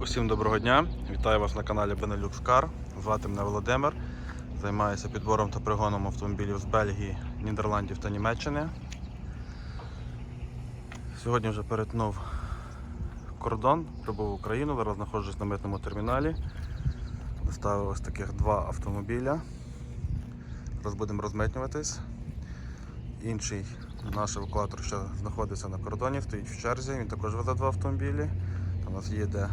Усім доброго дня! Вітаю вас на каналі Benelux Car. Звати мене Володимир. Займаюся підбором та пригоном автомобілів з Бельгії, Нідерландів та Німеччини. Сьогодні вже перетнув кордон, прибув в Україну, зараз знаходжусь на митному терміналі. Доставив ось таких два автомобіля. Зараз будемо розмитнюватись. Інший наш евакуатор ще знаходиться на кордоні, стоїть в черзі, він також везе два автомобілі. У нас їде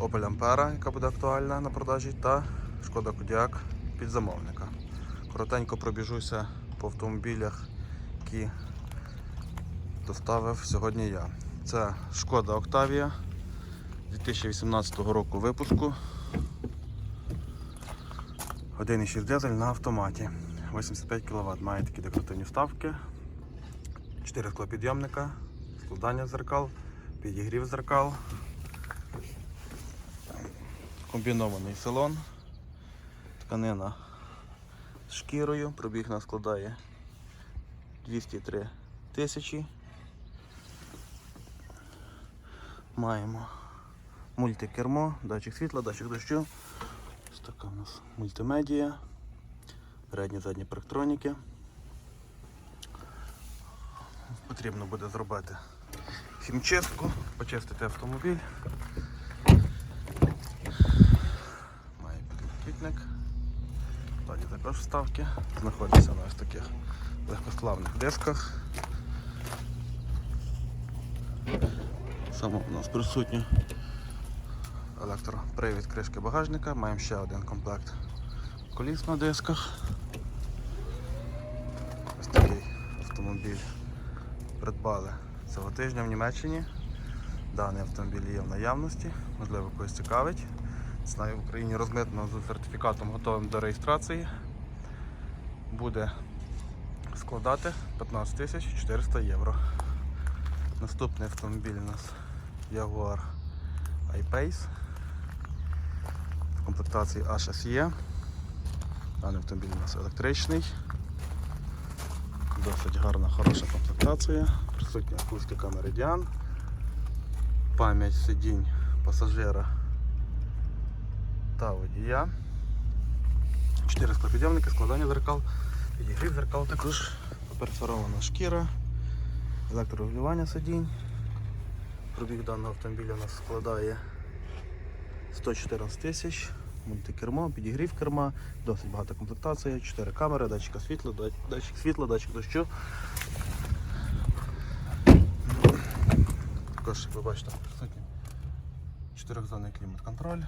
Opel Ampera, яка буде актуальна на продажі, та Шкода Кодіак під замовника. Коротенько пробіжуся по автомобілях, які доставив сьогодні я. Це Шкода Octavia 2018 року випуску. 1,6 дизель на автоматі. 85 кВт. Має такі декоративні вставки, 4 склопідйомника, складання зеркал, підігрів зеркал, комбінований салон, тканина з шкірою, пробіг нас складає 203 тисячі. Маємо мультикермо, датчик світла, датчик дощу. Ось така у нас мультимедія, передні задні парктроніки. Потрібно буде зробити хімчистку, почистити автомобіль. Має підлокітник. Ззаді також вставки. Знаходиться на ось таких легкосплавних дисках. Само у нас присутній електропривід кришки багажника. Маємо ще один комплект коліс на дисках. Ось такий автомобіль придбали цього тижня в Німеччині. Даний автомобіль є в наявності, можливо, когось цікавить. Ціна в Україні розмитнено з сертифікатом готовим до реєстрації. Буде складати 15 тисяч 400 євро. Наступний автомобіль у нас Jaguar I-Pace в комплектації A6E. Даний автомобіль у нас електричний. Досить гарна, хороша комплектація. Присутня акустика Meridian. Пам'ять сидінь пасажира та водія. Чотири склопідйомники, складання зеркал, підігрів зеркал також, перфорована шкіра, електрорегулювання сидінь. Пробіг даного автомобіля у нас складає 114 тисяч. Мультикермо, підігрів керма, досить багата комплектація, 4 камери, датчика світла, датчик світла, датчик дощу. Також, як ви бачите, присутній чотирьохзонний клімат-контроль.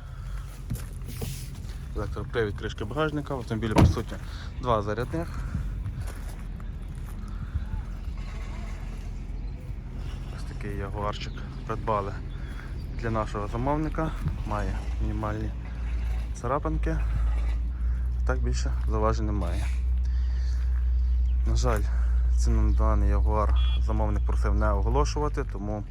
Електропривід кришки багажника, в автомобілі присутні два зарядних. Ось такий ягуарчик придбали для нашого замовника. Має мінімальні царапинки. Так більше заважень немає. На жаль, ціну на даний ягуар замовник просив не оголошувати, тому,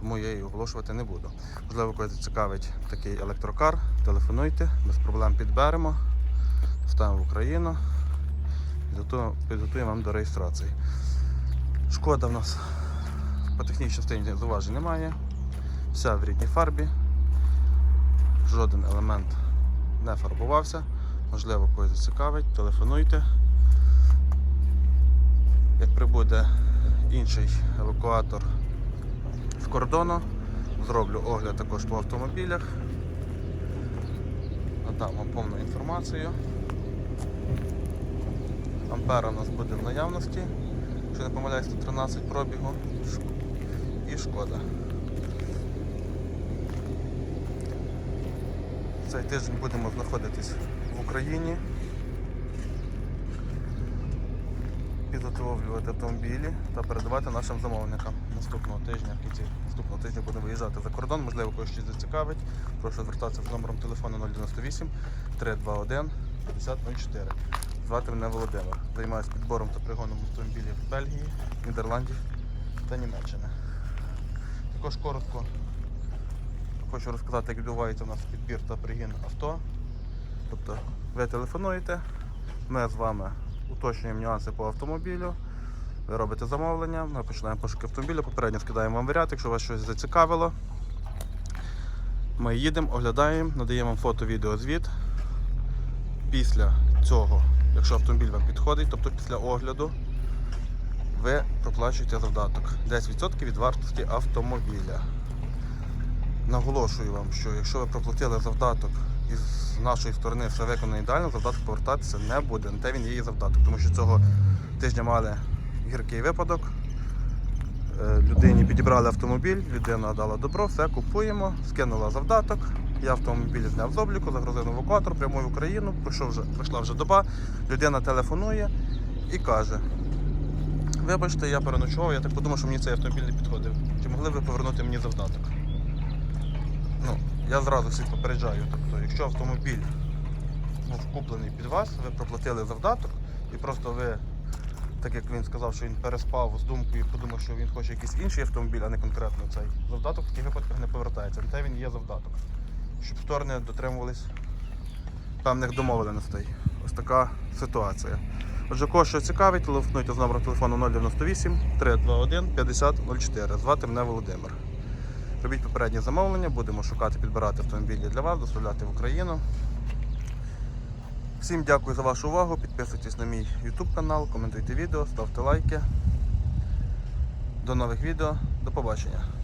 тому я її оголошувати не буду. Можливо, когось цікавить такий електрокар, телефонуйте, без проблем підберемо, доставимо в Україну, підготуємо, вам до реєстрації. Шкода в нас по технічній частині зауважень немає. Вся в рідній фарбі. Жоден елемент не фарбувався. Можливо, когось зацікавить, телефонуйте. Як прибуде інший евакуатор кордону, зроблю огляд також по автомобілях. Надам вам повну інформацію. Ампера у нас буде в наявності, якщо не помиляюсь, 113 пробігу і шкода. Цей тиждень будемо знаходитись в Україні, підготовлювати автомобілі та передавати нашим замовникам. Наступного тижня, в кінці наступного тижня будемо виїжджати за кордон, можливо, когось щось зацікавить. Прошу звертатися з номером телефону 098 321 5004. Звати мене Володимир. Займаюся підбором та пригоном автомобілів з Бельгії, Нідерландів та Німеччини. Також коротко хочу розказати, як відбувається у нас підбір та пригін авто. Тобто ви телефонуєте, ми з вами уточнюємо нюанси по автомобілю, ви робите замовлення, ми починаємо пошуки автомобіля, попередньо скидаємо вам варіант, якщо вас щось зацікавило. Ми їдемо, оглядаємо, надаємо вам фото-відеозвіт. Після цього, якщо автомобіль вам підходить, тобто після огляду, ви проплачуєте завдаток 10% від вартості автомобіля. Наголошую вам, що якщо ви проплатили завдаток і з нашої сторони все виконано ідеально, завдаток повертатися не буде. На те він є завдаток, тому що цього тижня мали гіркий випадок. Е, Людині підібрали автомобіль, людина дала добро, все купуємо, скинула завдаток. Я автомобіль зняв з обліку, загрузив евакуатор, прямую в Україну. Пройшов вже, пройшла вже доба. Людина телефонує і каже: Вибачте, я переночував, я так подумав, що мені цей автомобіль не підходив. Чи могли б ви повернути мені завдаток? Ну, я зразу всіх попереджаю. Тобто, якщо автомобіль був куплений під вас, ви проплатили завдаток і просто ви так як він сказав, що він переспав з думкою і подумав, що він хоче якийсь інший автомобіль, а не конкретно цей. Завдаток в таких випадках не повертається. На те він є завдаток. Щоб сторони дотримувались певних домовленостей. Ось така ситуація. Отже, кого що цікавить, телефонуйте з номером телефону 098 321 50 04. Звати мене Володимир. Робіть попереднє замовлення, будемо шукати, підбирати автомобілі для вас, доставляти в Україну. Всім дякую за вашу увагу. Підписуйтесь на мій YouTube канал, коментуйте відео, ставте лайки. До нових відео. До побачення.